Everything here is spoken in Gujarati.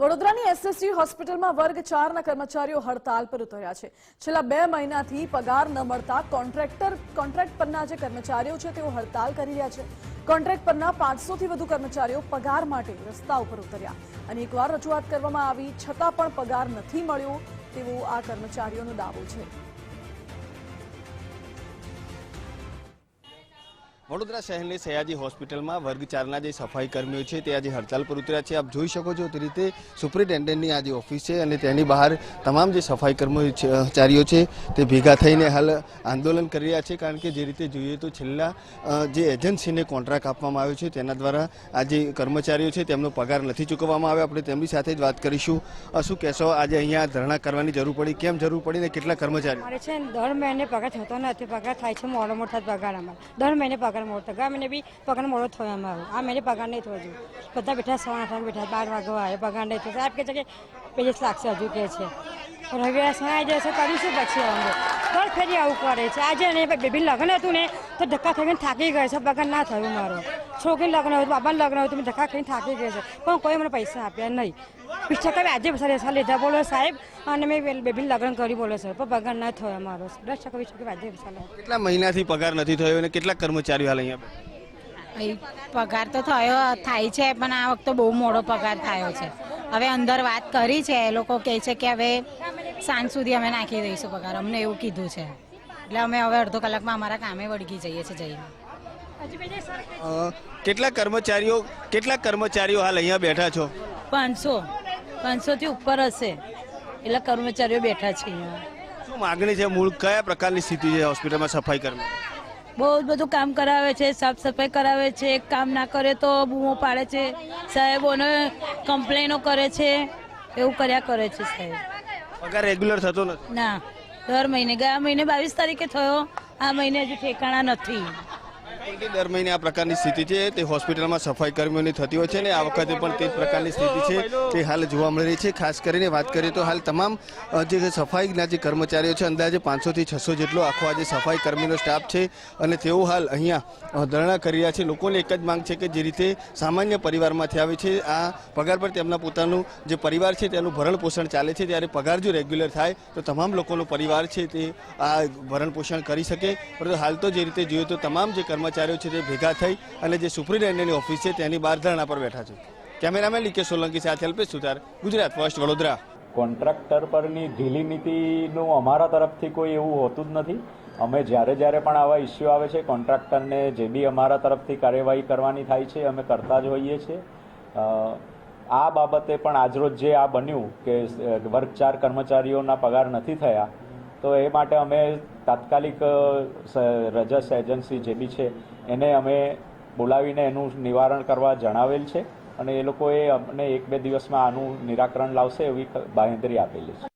વડોદરાની એસએસજી હોસ્પિટલમાં વર્ગ ચારના કર્મચારીઓ હડતાલ પર ઉતર્યા છે. છેલ્લા બે મહિનાથી પગાર ન મળતા કોન્ટ્રાક્ટર, કોન્ટ્રાક્ટ પરના જે કર્મચારીઓ છે તેઓ હડતાલ કરી રહ્યા છે. કોન્ટ્રાક્ટ પરના પાંચસોથી વધુ કર્મચારીઓ પગાર માટે રસ્તા ઉપર ઉતર્યા. અને એકવાર રજૂઆત કરવામાં આવી, છતાં પણ પગાર નથી મળ્યો, તેવો આ કર્મચારીઓનો દાવો છે. વડોદરા શહેરની સયાજી હોસ્પિટલમાં વર્ગ ચારના જે સફાઈ કર્મીઓ છે તે આજે હડતાલ પર ઉતર્યા છે. આપ જોઈ શકો છો તે રીતે સુપ્રિન્ટેન્ડન્ટની આજે ઓફિસ છે અને તેની બહાર તમામ જે સફાઈ કર્મચારીઓ છે તે ભેગા થઈને હાલ આંદોલન કરી રહ્યા છે. કારણ કે જે રીતે જોઈએ તો છેલ્લા જે એજન્સીને કોન્ટ્રાક્ટ આપવામાં આવ્યો છે તેના દ્વારા આ જે કર્મચારીઓ છે તેમનો પગાર નથી ચૂકવવામાં આવ્યો. આપણે તેમની સાથે જ વાત કરીશું. શું કહેશો? આજે અહીંયા ધરણા કરવાની જરૂર પડી. કેમ જરૂર પડી ને કેટલા કર્મચારીઓ? છે દર મહિને પગાર થતો નથી. પગાર થાય છે મોડો મોડો પગાર અમારે. દર મહિને પગાર મોડો થાય. ગયા મહિને બી પગાર મોડો થયો અમારો આ મહિને પગાર નહીં થયો બધા બેઠા સવા આઠ બેઠા બાર વાગવા આવે પગાર નહીં થયો. સાહેબ કહે છે કે પેલી લાગશે હજુ કે છે. પણ હવે આ સણાઈ જશે કરીશું પછી અમે દર ફેરી આવું કરે છે. આજે એને બેબી લગ્ન હતું ને તો ધક્કા ખાઈને થાકી ગયો છે. પગાર ના થયું મારો. છોકરી લગ્ન હતું બાબાનું લગ્ન હતું મેં ધક્કા ખાઈને થાકી ગયો છે. પણ કોઈ મને પૈસા આપ્યા નહીં. પૈસા ટકા આજે પૈસા લીધા. બોલો સાહેબ. અને મેં બેબી લગ્ન કરી બોલો સર પણ પગાર ના થયો અમારો દસ ટકા વીસ ટકા આજે પૈસા લીધા. કેટલા મહિનાથી પગાર નથી થયો અને કેટલા કર્મચારીઓ હાલ અહીંયા અહીં પગાર તો થયો થાય છે પણ આ વખતે બહુ મોડો પગાર થયો છે. હવે અંદર વાત કરી છે એ લોકો કહે છે કે હવે સાંજ સુધી અમે નાખી દઈશું પગાર. અમને એવું કીધું છે. એટલે અમે હવે અડધો કલાકમાં અમારા કામે વળગી જઈએ છીએ જઈને. કેટલા કર્મચારીઓ કેટલા કર્મચારીઓ હાલ અહીંયા બેઠા છો? પાંચસો. પાંચસોથી ઉપર હશે. એટલે કર્મચારીઓ બેઠા છે અહીંયા. શું માગણી છે? મૂળ કયા પ્રકારની સ્થિતિ છે હોસ્પિટલમાં સફાઈ કર્મી બહુ બધું કામ કરાવે છે સાફ સફાઈ કરાવે છે. કામ ના કરે તો બૂમો પાડે છે. સાહેબોને કમ્પ્લેનો કરે છે. એવું કર્યા કરે છે સાહેબ. પગાર રેગ્યુલર થતો નથી. ના, દર મહિને. ગયા મહિને બાવીસ તારીખે થયો, આ મહિને હજુ ઠેકાણા નથી. કે દર મહિને આ પ્રકારની સ્થિતિ છે, તે હોસ્પિટલમાં સફાઈ કર્મીઓની થતી હોય છે ને આ વખતે પણ તે પ્રકારની સ્થિતિ છે, તે હાલ જોવા મળી રહી છે. ખાસ કરીને વાત કરીએ તો હાલ તમામ જે સફાઈના જે કર્મચારીઓ છે, અંદાજે પાંચસોથી છસો જેટલો આખો આજે સફાઈ કર્મીનો સ્ટાફ છે અને તેઓ હાલ અહીંયા ધરણા કરી રહ્યા છે. લોકોની એક જ માંગ છે કે જે રીતે સામાન્ય પરિવારમાંથી આવે છે, આ પગાર પર તેમના પોતાનું જે પરિવાર છે, તેનું ભરણ પોષણ ચાલે છે. ત્યારે પગાર જો રેગ્યુલર થાય, તો તમામ લોકોનો પરિવાર છે, તે આ ભરણ પોષણ કરી શકે. પરંતુ હાલ તો જે રીતે જોઈએ તો તમામ જે કર્મચારીઓ છે તે ભેગા થઈ અને જે સુપ્રિન્ટેન્ડન્ટની ઓફિસ છે તેની બહાર ધરણા પર બેઠા છે. કેમેરામેન લીકે સોલંકી સાથે અલ્પેશ સુતાર ગુજરાત ફર્સ્ટ વડોદરા. કોન્ટ્રાક્ટર પરની ઢીલી નીતિનું અમારા તરફથી કોઈ એવું હોતું જ નથી. અમે જ્યારે જ્યારે પણ આવા ઇસ્યુ આવે છે, કોન્ટ્રાક્ટરને જે બી અમારા તરફથી કાર્યવાહી કરવાની થાય છે, અમે કરતા જ હોઈએ છીએ. આ બાબતે પણ આજરોજ જે આ બન્યું કે વર્ગ ચાર કર્મચારીઓના પગાર નથી થયા તો એ માટે અમે તાત્કાલિક રજસ એજન્સી જે બી છે, એને અમે બોલાવીને એનું નિવારણ કરવા જણાવેલ છે અને એ લોકોએ અમને એક બે દિવસમાં આનું નિરાકરણ લાવશે એવી બાહેંધરી આપેલી છે.